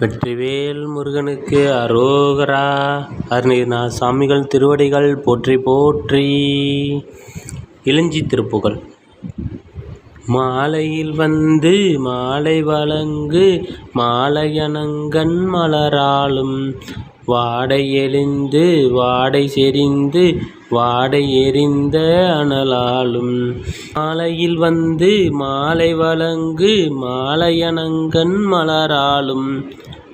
வெற்றிவேல் முருகனுக்கு அரோகரா. அருணகிரிநாத சாமிகள் திருவடிகள் போற்றி போற்றி. இளஞ்சி திருப்புகழ். மாலையில் வந்து மாலை வழங்கு மாலையணங்கண் மலராலும் வாடை எழுந்து வாடை செறிந்து வாடை எரிந்த அனலாலும். மாலையில் வந்து மாலை வழங்கு மாலையணங்கண் மலராலும்.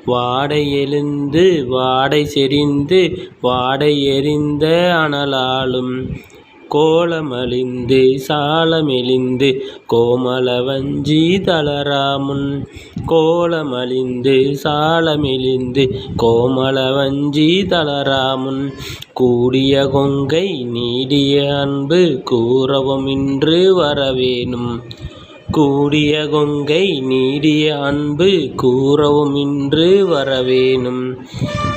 வாடை எழுந்து வாடை செறிந்து வாடை எரிந்த அனலாலும். கோலமழிந்து சாலமெலிந்து கோமள வஞ்சி தளராமுன் கோலமழிந்து சாலமெலிந்து கோமள வஞ்சி தளராமுன் கூடிய கொங்கை நீடிய அன்பு கூறவுமின்று வரவேணும். கூடிய கொங்கை நீடிய அன்பு கூறவும் இன்று வரவேணும்.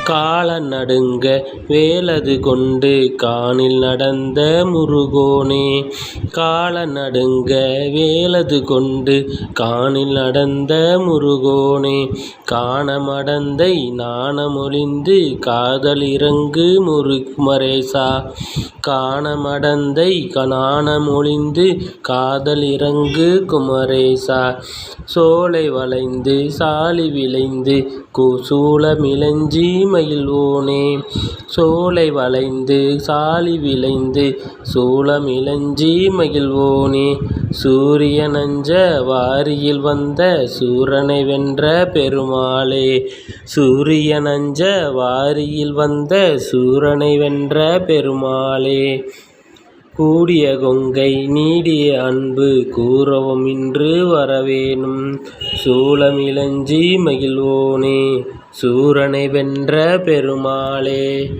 கால நடுங்க வேலது கொண்டு காணில் நடந்த முருகோனே. கால நடுங்க வேலது கொண்டு காணில் நடந்த முருகோனே. காணமடந்தை நாணமொழிந்து காதல் இறங்கு முருகுமரேசா. காணமடந்தை நாணமொழிந்து காதல் இறங்கு குமரேசா சோலை வளைந்து சாலி விளைந்து சூலமிளஞ்சி மகிழ்வோனே சோலை வளைந்து சாலி விளைந்து சூளமிளஞ்சி மகிழ்வோனே சூரிய நஞ்ச வாரியில் வந்த சூரனை வென்ற பெருமாளே. சூரிய நஞ்ச வாரியில் வந்த சூரனை வென்ற பெருமாளே. கூடிய கொங்கை நீடிய அன்பு கூறவுமின்று வரவேணும். சூலமிளஞ்சி மகிழ்வோனே சூரனை வென்ற பெருமாளே.